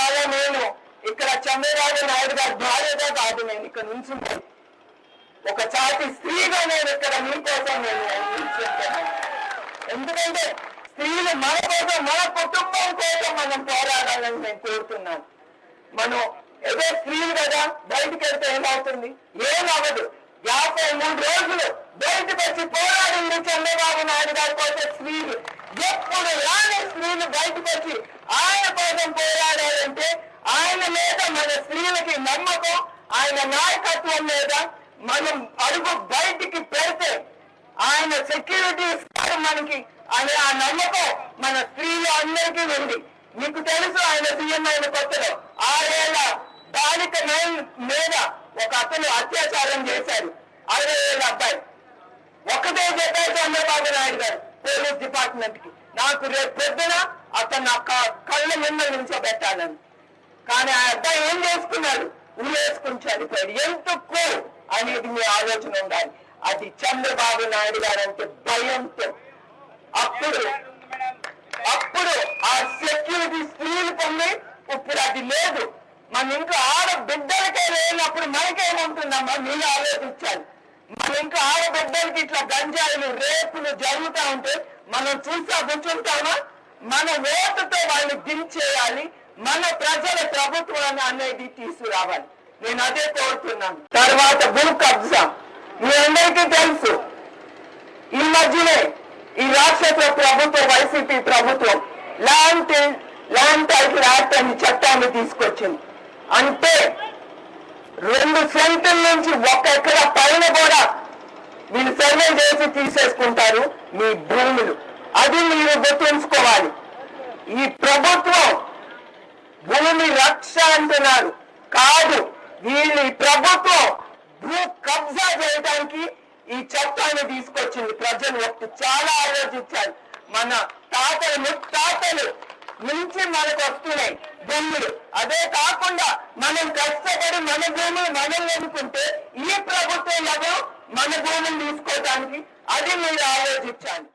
ఇవాళ నేను ఇక్కడ చంద్రబాబు నాయుడు గారి భార్యగా కాదు నేను ఇక్కడ నుంచి ఒక చాటి స్త్రీగా నేను ఇక్కడ మీకోసం నేను ఎందుకంటే స్త్రీలు మన కోసం మన కుటుంబం కోసం మనం పోరాడాలని నేను కోరుతున్నాను. మనం ఏదో స్త్రీలు కదా బయటికి వెళ్తే ఏమవుతుంది? ఏమవ్వదు. యాభై మూడు రోజులు బయటకు వచ్చి పోరాడింది చంద్రబాబు నాయుడు గారి కోసం స్త్రీలు. ఎప్పుడు రాని స్త్రీలు బయటకు వచ్చి ఆయన కోసం పోరాడాలంటే ఆయన మీద మన స్త్రీలకి నమ్మకం ఆయన నాయకత్వం మీద మనం అడుగు బయటికి పెడితే ఆయన సెక్యూరిటీ ఇస్తారు మనకి అనే ఆ నమ్మకం మన స్త్రీలు అందరికీ ఉంది. మీకు తెలుసు ఆయన సీఎం అయిన కొత్తలో ఆరేళ్ళ బాలిక మీద ఒక అతను అత్యాచారం చేశారు. అరవై ఏళ్ళ అబ్బాయి. ఒకటే చెప్పారు చంద్రబాబు నాయుడు గారు. పోలీస్ డిపార్ట్మెంట్కి నాకు రేపు పొద్దున అతను నా కళ్ళ ముందు నిలిచోబెట్టాలని కానీ ఆ అబ్బాయి ఏం చేసుకున్నాడు? ఉరేసుకుని చనిపోయాడు. ఎందుకు అనేది మీ ఆలోచన ఉండాలి. అది చంద్రబాబు నాయుడు గారు అంటే భయంతో. అప్పుడు అప్పుడు ఆ సెక్యూరిటీ స్త్రీలు పొంది ఇప్పుడు అది లేదు. మన ఇంట్లో ఆడ బిడ్డలకే లేనప్పుడు మనకేముంటుందమ్మా? మీరు ఆలోచించాలి. మన ఇంట్లో ఆడ ఇట్లా గంజాయిలు రేపులు జరుగుతూ ఉంటే మనం చూసా కూర్చుంటామా? మన ఓటుతో వాళ్ళని దించేయాలి. మన ప్రజల ప్రభుత్వాన్ని అనేది తీసుకురావాలి. నేను అదే కోరుతున్నాను. తర్వాత భూ కబ్జా. మీ అందరికీ తెలుసు ఈ మధ్యనే ఈ రాక్షస ప్రభుత్వం వైసీపీ ప్రభుత్వం ల్యాండ్ ల్యాండ్ టైటిల్ యాక్ట్ అని చట్టాన్ని తీసుకొచ్చింది. అంటే రెండు సెంటుల నుంచి ఒక ఎకరా పైన కూడా మీరు సర్వే చేసి తీసేసుకుంటారు మీ భూములు. అది మీరు గుర్తుంచుకోవాలి. ఈ ప్రభుత్వం భూమి రక్ష అంటున్నారు. కాదు వీళ్ళు ఈ ప్రభుత్వం భూ కబ్జా చేయడానికి ఈ చట్టాన్ని తీసుకొచ్చింది. ప్రజలు ఒకటి చాలా ఆలోచించాలి మన తాతలు ముత్తాతలు నుంచి మనకు వస్తున్నాయి. భూములు అదే కాకుండా మనం కష్టపడి మన భూమి మనం ఎన్నుకుంటే ఈ ప్రభుత్వం మన భూమిని తీసుకోవడానికి అది మీరు ఆలోచించాలి